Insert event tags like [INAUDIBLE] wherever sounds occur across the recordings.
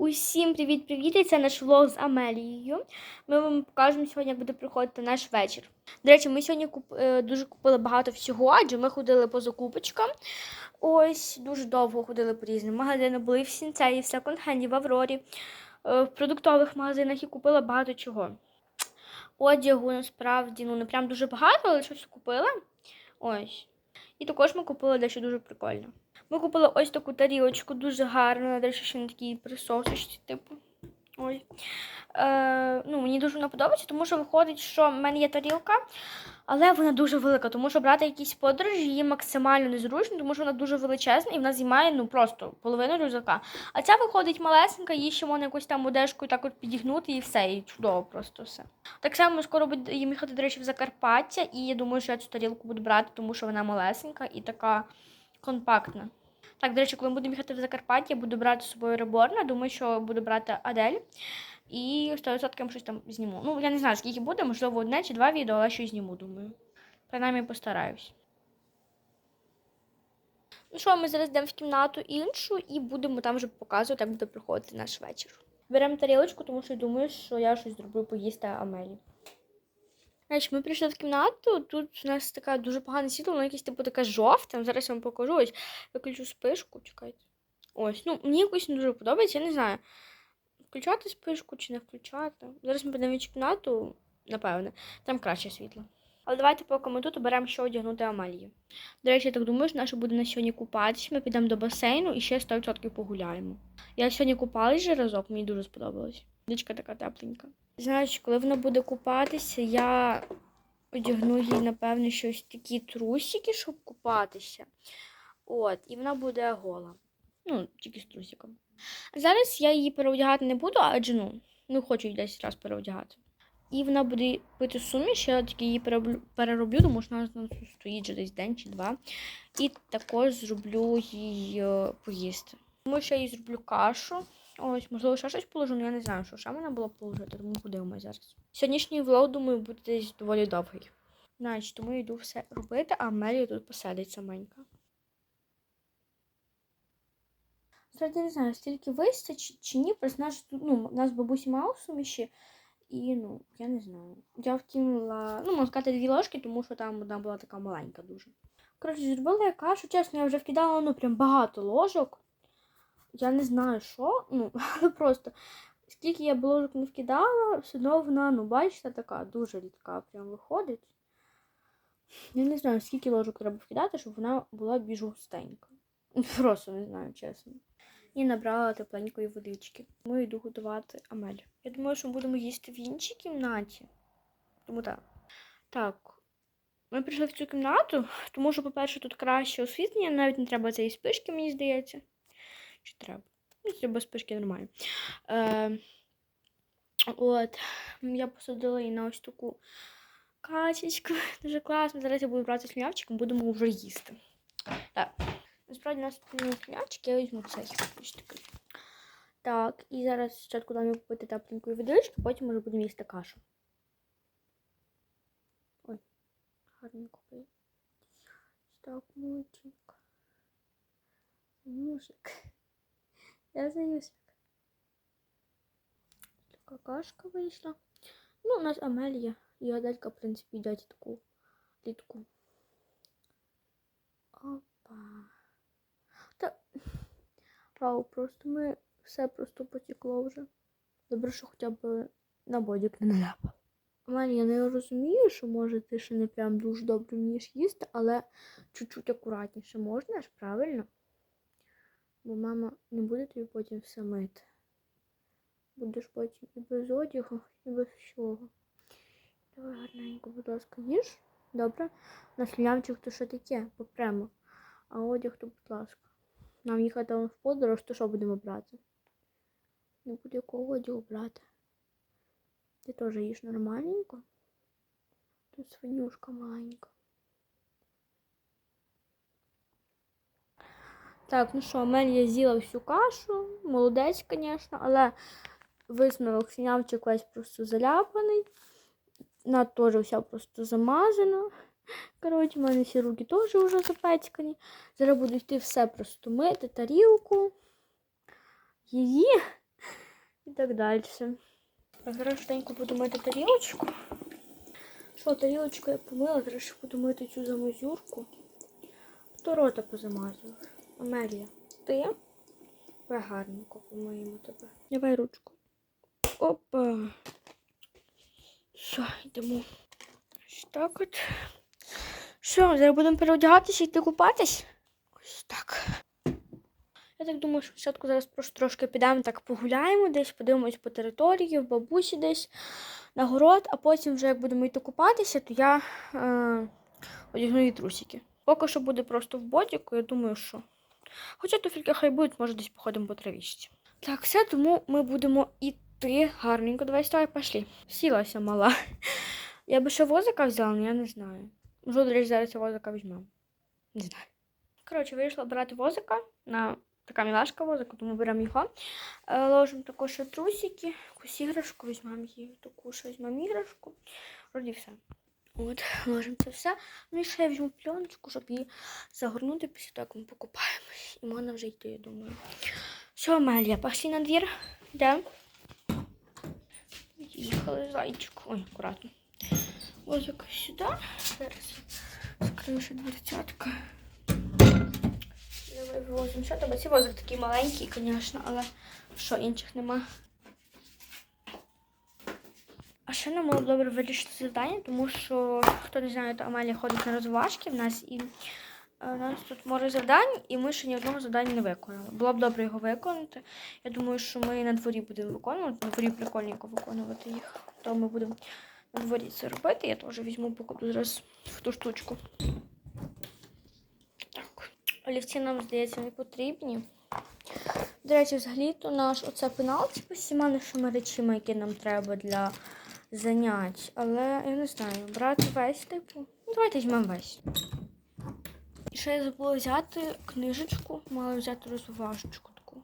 Усім привіт-привіт! Це наш влог з Амелією. Ми вам покажемо сьогодні, як буде проходити наш вечір. До речі, ми сьогодні куп... е, дуже купили багато всього, адже ми ходили по закупочкам. Ось дуже довго ходили по різним магазинам. Були в Сінцеї, в секонд-хенді, в Аврорі, е, в продуктових магазинах і купили багато чого. Одягу насправді ну не прям дуже багато, але щось купили. Ось. І також ми купили дещо дуже прикольне. Ми купили ось таку тарілочку, дуже гарну, речі, ще на такій присосочці, типу. Ой. Е, ну, мені дуже вона подобається, тому що виходить, що в мене є тарілка, але вона дуже велика, тому що брати якісь подорожі її максимально незручно, тому що вона дуже величезна і вона займає ну, просто половину рюкзака. А ця виходить малесенька, її ще можна якусь там одежкою так от підігнути і все, і чудово просто все. Так само скоро будемо їхати, до речі, в Закарпаття, і я думаю, що я цю тарілку буду брати, тому що вона малесенька і така компактна. Так, до речі, коли ми будемо їхати в Закарпаття, я буду брати з собою реборна. Думаю, що буду брати Адель. І 100% щось там зніму. Ну, я не знаю, скільки буде, можливо, одне чи два відео, але щось зніму, думаю. Принаймні постараюсь. Ну що, ми зараз йдемо в кімнату іншу і будемо там вже показувати, як буде проходити наш вечір. Беремо тарілочку, тому що думаю, що я щось зроблю поїсти Амелі. Значить, ми прийшли в кімнату. Тут у нас така дуже погане світло, воно якесь типу таке жовте. Зараз я вам покажу. Ось виключу спишку, чекайте. Ось, ну мені якось не дуже подобається, я не знаю. Включати спишку чи не включати. Зараз ми підемо в кімнату, напевне, там краще світло. Але давайте, поки ми тут оберемо, що одягнути Амалії. До речі, я так думаю, що наша буде на сьогодні купатись. Ми підемо до басейну і ще 100% погуляємо. Я сьогодні купалась же разок, мені дуже сподобалось. Дичка така тепленька. Знаєш, коли вона буде купатися, я одягну їй, напевно, щось такі трусики, щоб купатися. От, і вона буде гола. Ну, тільки з трусиком. Зараз я її переодягати не буду, адже ну, не хочу її 10 разів переодягати. І вона буде пити суміш, я тільки її перероблю, тому що вона там стоїть вже десь день чи два. І також зроблю їй е, поїсти. Тому що я їй зроблю кашу. Ось, можливо, ще щось положу, але я не знаю, що ще можна було положити, тому подивимося зараз. Сьогоднішній влог, думаю, буде десь доволі довгий. Значить, тому я йду все робити, а Мелія тут посадить саменька. Справді не знаю, стільки вистачить чи ні, просто наш, ну, у нас бабусі мало суміші, і ну, я не знаю. Я вкинула, ну, можна сказати, дві ложки, тому що там одна була така маленька дуже. Коротше, зробила я кашу, чесно, я вже вкидала ну, прям багато ложок. Я не знаю, що, ну, [LAUGHS] але просто скільки я б ложок не вкидала, все одно вона, ну, бачите, така дуже рідка прям виходить. Я не знаю, скільки ложок треба вкидати, щоб вона була більш густенька. [LAUGHS] Просто не знаю, чесно. І набрала тепленької водички. Тому йду готувати Амель. Я думаю, що ми будемо їсти в іншій кімнаті. Тому так. Так. Ми прийшли в цю кімнату, тому що, по-перше, тут краще освітлення, навіть не треба цієї спишки, мені здається. Чи треба? Ну, треба спишки нормально. Е, от. Я посадила її на ось таку качечку. [LAUGHS] Дуже класно. Зараз я буду брати слюнявчик і будемо вже їсти. Так. Насправді у нас слюнявчик, я візьму цей. Ось такий. Так, і зараз спочатку дам купити тепленької водички, потім вже будемо їсти кашу. Ой, гарненько пий. Так, мультик. Мужик. Я заюсик. Така кашка вийшла. Ну, у нас Амелія і Аделька, в принципі, їдять таку літку. Опа. Та вау, просто ми все просто потекло вже. Добре, що хоча б на бодік не наляпав. Амелія, я розумію, що може ти ще не прям дуже добре вмієш їсти, але чуть-чуть акуратніше можна ж, правильно? Бо мама не буде тобі потім все мити. Будеш потім і без одягу, і без всього. Давай гарненько, будь ласка, їж. Добре. На слявчик то що таке, попрямо. А одяг то, будь ласка. Нам їхати в подорож, то що будемо брати? Не буде якого одягу брати. Ти теж їж нормальненько. Тут свинюшка маленька. Так, ну що, Амелія з'їла всю кашу, молодець, звісно, але висновок снявчик весь просто заляпаний. Вона теж вся просто замазана. Коротше, в мене всі руки теж вже запецькані. Зараз буду йти все просто мити, тарілку, її. і так далі. Зараз швиденько буду мити тарілочку. Що, тарілочку я помила, зараз ще буду мити цю замазюрку. Хто рота позамазував? Амелія, ти? Давай гарненько помиємо тебе. Давай ручку. Опа. Все, йдемо. Ось так от. Що, зараз будемо переодягатися і йти купатись? Ось так. Я так думаю, що спочатку зараз просто трошки підемо так погуляємо, десь подивимось по території, в бабусі десь на город, а потім, вже як будемо йти купатися, то я е, одягну її трусики. Поки що буде просто в бодіку, я думаю, що. Хоча туфельки хай будуть, може десь походимо по травічці. Так, все, тому ми будемо йти гарненько. Давай ставай, пошли. Сілася мала. Я би ще возика взяла, але я не знаю. Можливо, зараз возика візьмемо. Не знаю. Коротше, вирішила брати возика на така мілашка возика, тому беремо його. Е, Ложимо також трусики, якусь іграшку, візьмемо її, таку ще візьмемо іграшку. Вроді все. От, ложимо це все. Ну і ще я візьму пленочку, щоб її загорнути після того, як ми покупаємось. І можна вже йти, я думаю. Все, Амелія, пошли на двір. Де? Їхали зайчик. Ой, акуратно. Ось якось сюди. Зараз скрию ще дверцятка. Давай вивозимо. Що тебе? Ці возик такий маленький, звісно, але що, інших нема. Ще нам було добре вирішити завдання, тому що, хто не знає, то Амалія ходить на розважки в нас і е, у нас тут море завдань, і ми ще ні одного завдання не виконали. Було б добре його виконати. Я думаю, що ми на дворі будемо виконувати. На дворі прикольненько виконувати їх. То ми будемо на дворі це робити. Я теж візьму покладу зараз в ту штучку. Так. Олівці нам, здається, не потрібні. До речі, взагалі то наш оце пенал з усіма нашими речами, які нам треба для занять. Але я не знаю, брати весь типу. Ну, давайте візьмемо весь. І ще я забула взяти книжечку, мала взяти розважечку таку.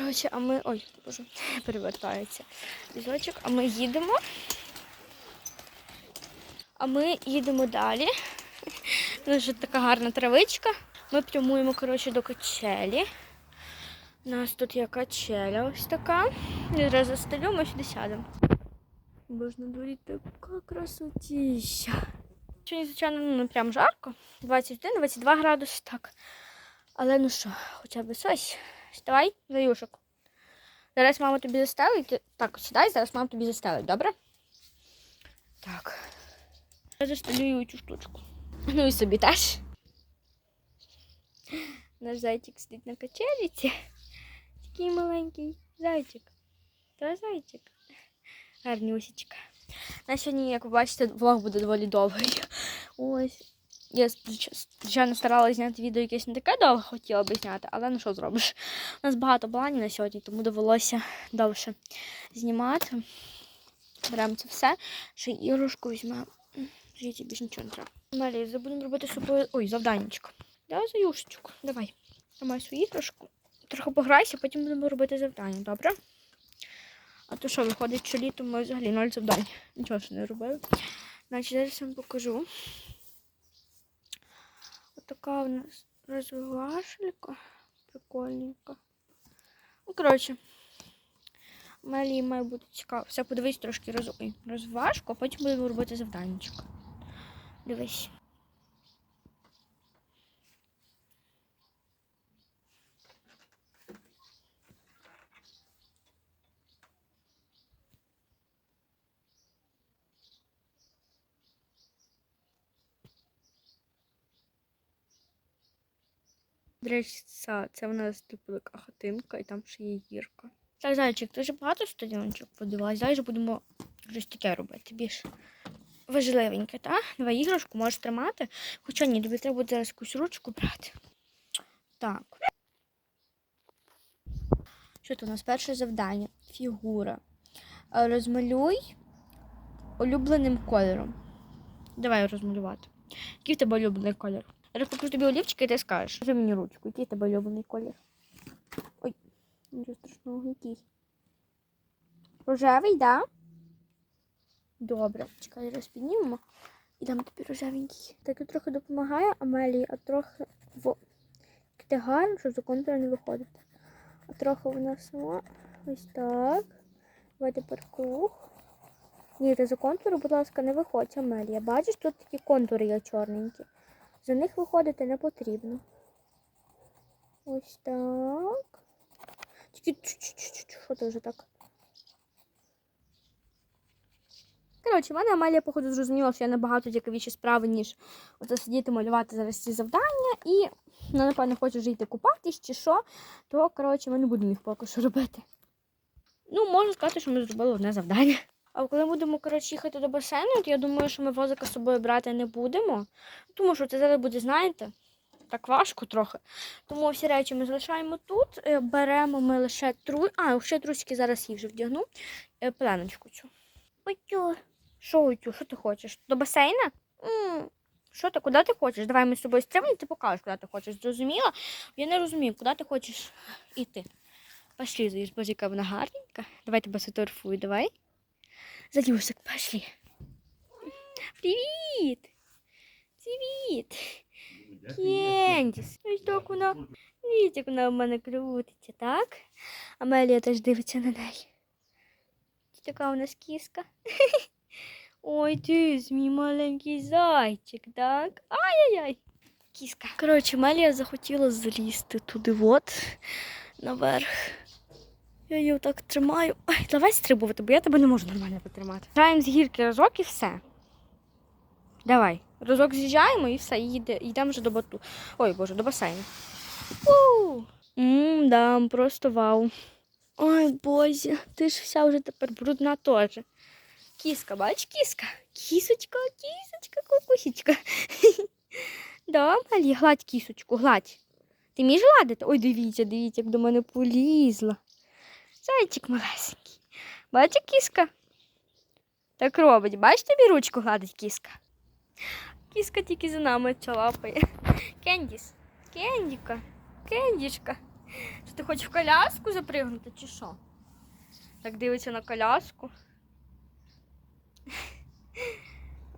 Коротше, а ми. Ой, боже, перевертається візочок. А ми їдемо. А ми їдемо далі. У нас вже така гарна травичка. Ми прямуємо, коротше, до качелі. У нас тут є качеля ось така. Зараз застелю, ми сюди сядемо. Боже, на дворі така красотіща. Сьогодні, звичайно, ну, прям жарко. 21-22 градуси, так. Але ну що, хоча б щось. Вставай, заюшок. Зараз мама тобі застелить. Так, сідай, зараз мама тобі застелить, добре? Так. Я застелю цю штучку. [LAUGHS] Ну і собі теж. Наш зайчик сидить на качеліці. Такий маленький зайчик. Та зайчик. Гарнюсічка. На сьогодні, як ви бачите, влог буде доволі довгий. Ось. Я звичайно старалася зняти відео якесь не таке довго хотіла би зняти, але ну що зробиш? У нас багато планів на сьогодні, тому довелося довше знімати. Беремо це все. Ще іграшку візьмемо. Життя більше нічого не треба. Малі, забудемо робити собою. Ой, завданнячко. Давай заюшечку. Давай. Тримай свою іграшку. Трохи пограйся, потім будемо робити завдання, добре? А то що, виходить, що літом ми взагалі ноль завдань. Нічого ще не робили. Значить, зараз я вам покажу. Отака у нас розвивашелька. Прикольненька. Ну, коротше, Малі має бути цікаво. Все, подивись трошки роз... Розважку, а потім будемо робити завданнячко. Дивись. До речі, це, це в нас типу така хатинка, і там ще є гірка. Так, зайчик, вже багато стадіончик подивилась. Зараз будемо щось таке робити. Більш важливеньке, так? Давай іграшку можеш тримати. Хоча ні, тобі треба буде зараз якусь ручку брати. Так. Що тут у нас перше завдання? Фігура. Е, Розмалюй улюбленим кольором. Давай розмалювати. Який в тебе улюблений кольор? Я покажу тобі олівчики, і ти скажеш. Скажи мені ручку, який в тебе улюблений колір? Ой, нічого страшного, який. Рожевий, да? Добре. Чекай, зараз піднімемо. І дам тобі рожевенький. Так тут трохи допомагає Амелії, а трохи во. Ти гарно, щоб за контур не виходити. А трохи вона сама. Ось так. Давай круг. Ні, ти за контуру, будь ласка, не виходь, Амелія. Бачиш, тут такі контури є чорненькі. За них виходити не потрібно. Ось так. Тільки що ти вже так? Коротше, в мене Амалія, походу, зрозуміла, що я набагато цікавіші справи, ніж оце сидіти малювати зараз ці завдання. І вона, напевно, хоче вже йти купатись чи що, то, коротше, ми не будемо їх поки що робити. Ну, можу сказати, що ми зробили одне завдання. А коли будемо, коротше, їхати до басейну, то я думаю, що ми возика з собою брати не будемо. Тому що це зараз буде, знаєте, так важко трохи. Тому всі речі ми залишаємо тут. Е, Беремо ми лише тру... А, ще трусики зараз їх вже вдягну. Е, Пленочку цю. Ой. Що, ой, тю, що ти хочеш? До басейна? Що ти, куди ти хочеш? Давай ми з тобою стримаємо, ти покажеш, куди ти хочеш. Зрозуміла? Я не розумію, куди ти хочеш іти. Пошли, заїж, боже, яка вона гарненька. Давай тебе сфотографую, давай. Залюсик, пошли. Привіт! Привіт! Кендіс. Ось так вона. Дивіться, як вона в мене крутиться, так? Амелія теж дивиться на неї. Ось Така у нас кіска. [LAUGHS] Ой, ти ж мій маленький зайчик, так? Ай-яй-яй. Кіска. Коротше, Мелія захотіла залізти туди от наверх. Я її отак тримаю. Ай, давай стрибувати, бо я тебе не можу нормально потримати. Граємо з гірки разок і все. Давай. Разок з'їжджаємо і все, і йдемо вже до бату. Ой, боже, до басейну. У! Мм, да, просто вау. Ой, боже, ти ж вся вже тепер брудна теж. Кіска, бач, кіска? Кісочка, кісочка, кукусічка. [LAUGHS] Да, Малі, гладь кісочку, гладь. Ти вмієш гладити? Ой, дивіться, дивіться, як до мене полізла. Зайчик малесенький. Бачиш, кіска? Так робить. Бачиш, тобі ручку гладить кіска. Кіска тільки за нами чалапає. Кендіс, Кендіка, Кендішка. Що ти хочеш в коляску запригнути чи що? Так дивиться на коляску.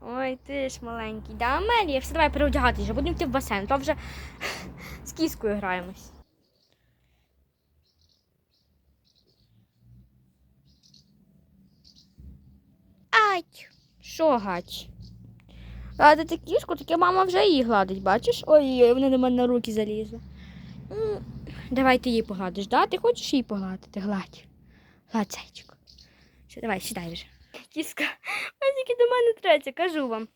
Ой, ти ж маленький. Да, Амелія, все, давай переодягатися, будемо йти в басейн, то вже з кіскою граємось. Ай! Що гач? Гладити кішку, таке мама вже її гладить, бачиш? Ой, вона до мене на руки залізла. Давай ти її погладиш, да? Ти хочеш її погладити? Гладь. Гладь, зайчик. Все, давай, сідай вже. Кіска, ось тільки до мене треться, кажу вам.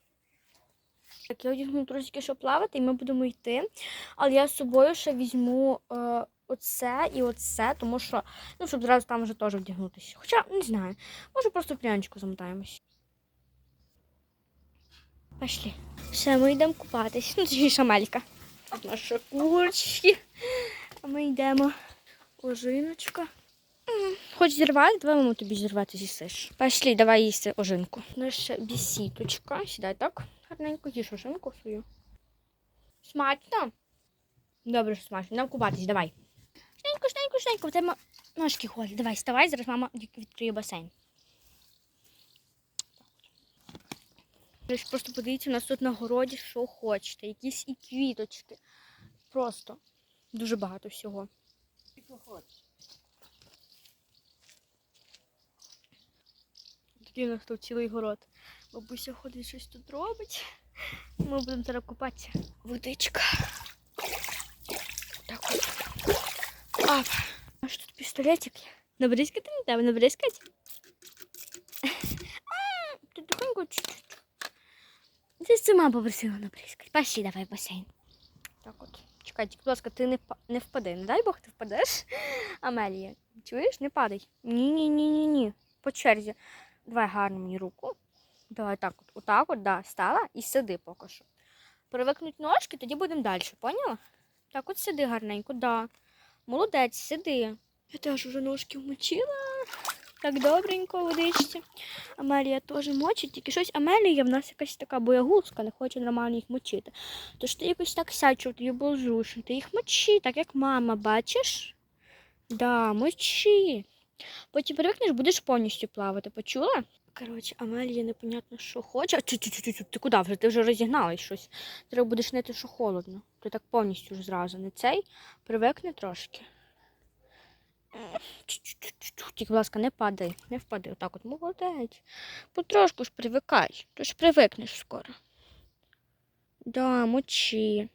Так, я одягну трошки, щоб плавати, і ми будемо йти. Але я з собою ще візьму е, оце і оце, тому що, ну, щоб зразу там вже теж вдягнутися. Хоча, не знаю, може просто в пряничку замотаємось. Пошли. Все, ми йдемо купатись. [LAUGHS] Ну, шамелька. Тут наші курочки. А ми йдемо. Ожиночка. Хоч зірвати, давай маму тобі зірвати з'їсиш. Пошли, давай їсти ожинку. Наша бісіточка. Сідай так. Гарненько їж ожинку свою. Смачно? Добре, що смачно. Нам купатись, давай. Шненько, шненько, шненько, в тебе ножки ходять. Давай, вставай, зараз мама відкриє басейн. Ви ж Просто подивіться, у нас тут на городі, що хочете. Якісь і квіточки. Просто дуже багато всього. Такий у нас тут цілий город. Бабуся ходить щось тут робить. Ми будемо зараз купатися. Водичка. Так от. Ап. Аж тут пістолетик є. Набризкати не треба, набризкати. [LAUGHS] А, Тут тихонько чуть-чуть. Ти сама попросила набризкати. Пошли, давай в басейн. Так от. Чекайте, будь ласка, ти не, не впади. Не дай Бог ти впадеш. [LAUGHS] Амелія. Чуєш? Не падай. Ні-ні-ні-ні-ні. По черзі. Давай гарно мені руку. Давай так от. Отак от, да, стала і сиди поки що. Привикнуть ножки, тоді будемо далі, поняла? Так от сиди гарненько, да. Молодець, сиди. Я теж вже ножки вмочила. Так добренько водичці. Амелія теж мочить, тільки щось Амелія в нас якась така боягузка, не хоче нормально їх мочити. Тож ти якось так щоб тобі було зручно. Ти їх мочи, так як мама, бачиш? Да, мочи. Потім привикнеш, будеш повністю плавати, почула? Коротше, Амелія непонятно, що хоче. Тю -тю -тю -тю, ти куди вже? Ти вже розігналась щось. Треба будеш нити, що холодно. Ти так повністю ж зразу не цей. Привикне трошки. Тільки, будь ласка, не падай, не впади. Отак от молодець. Потрошку ж привикай. Ти ж привикнеш скоро. Да, мочи.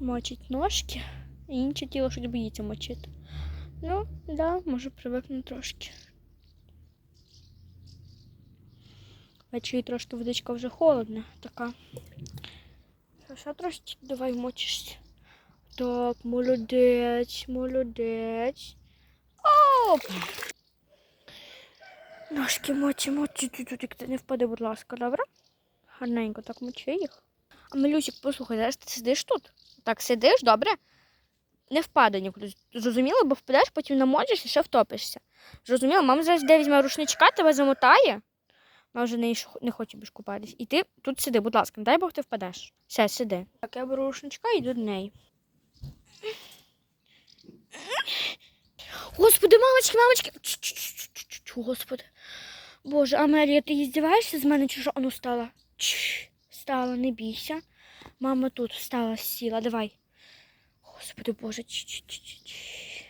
Мочить ножки. І інше тіло щось боїться мочити. Ну, да, може привикну трошки. Бачу, і трошки водичка вже холодна така. Що трошки давай мочишся. Так, молодець, молодець. Оп! Ножки мочи, мочи, тю-тю, ти не впади, будь ласка, добре? Гарненько так мочи їх. А Милюсик, послухай, зараз ти сидиш тут? Так, сидиш, добре? Не впадай нікуди. Зрозуміло, бо впадеш, потім намочиш і ще втопишся. Зрозуміло, мама зараз де візьме рушничка, тебе замотає. Мама вже не, не хоче більш купатись. І ти тут сиди, будь ласка, не дай Бог ти впадеш. Все, сиди. Так, я беру рушничка і йду до неї. Господи, мамочки, мамочки. Господи. Боже, Амелія, ти здіваєшся з мене чи що? Ану, стала. Чш, Стала, не бійся. Мама тут встала, сіла, давай. Господи Боже. Чш-чш-чш-чш.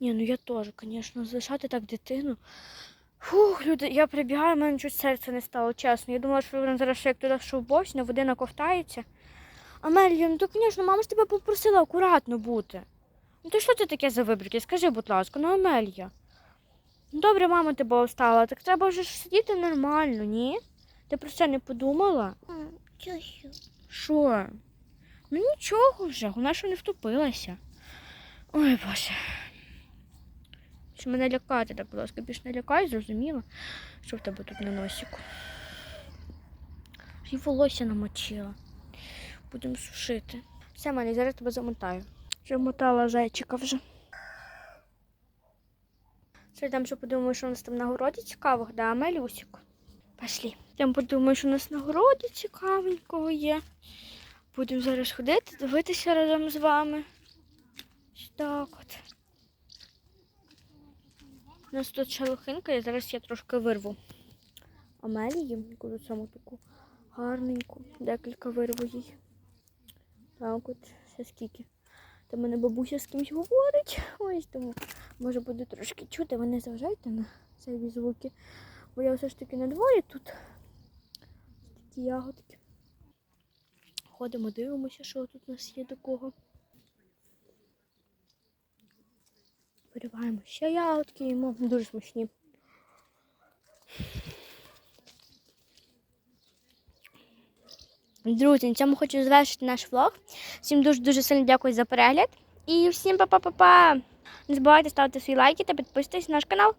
Ні, ну я теж, звісно, залишати так дитину. Фух, люди, я прибігаю, в мене чуть серце не стало, чесно. Я думала, що він зараз ще як туди шовбовсь, води наковтається. Амелія, ну то, звісно, мама ж тебе попросила акуратно бути. Ну то що це таке за вибрики? Скажи, будь ласка, ну Амелія. Ну добре, мама тебе встала, так треба вже ж сидіти нормально, ні? Ти про це не подумала? Що? Ну нічого вже, вона що не втопилася. Ой, Боже. Що мене лякати, так, будь ласка, більш не лякай, зрозуміла, що в тебе тут на носіку. І волосся намочила. Будемо сушити. Все, мене, зараз тебе замотаю. Вже мотала зайчика вже. Все, там ще подумаю, що у нас там на городі цікавого, да, Мелюсик? Пошли. Там подумаю, що у нас на городі цікавенького є. Будемо зараз ходити, дивитися разом з вами. Так от. У нас тут шелухинка, і зараз я трошки вирву. Амелії, яку саму таку гарненьку, декілька вирву їй. Так от, ще скільки. Та мене бабуся з кимось говорить. [LAUGHS] Ось тому може буде трошки чути, ви не заважайте на цей звуки. Бо я все ж таки на дворі тут. Такі ягодки. Ходимо, дивимося, що тут у нас є такого. Вириваємо ще ягодки, їмо дуже смачні. Друзі, на цьому хочу завершити наш влог. Всім дуже-дуже сильно дякую за перегляд. І всім па-па-па-па! Не забувайте ставити свої лайки та підписуйтесь на наш канал.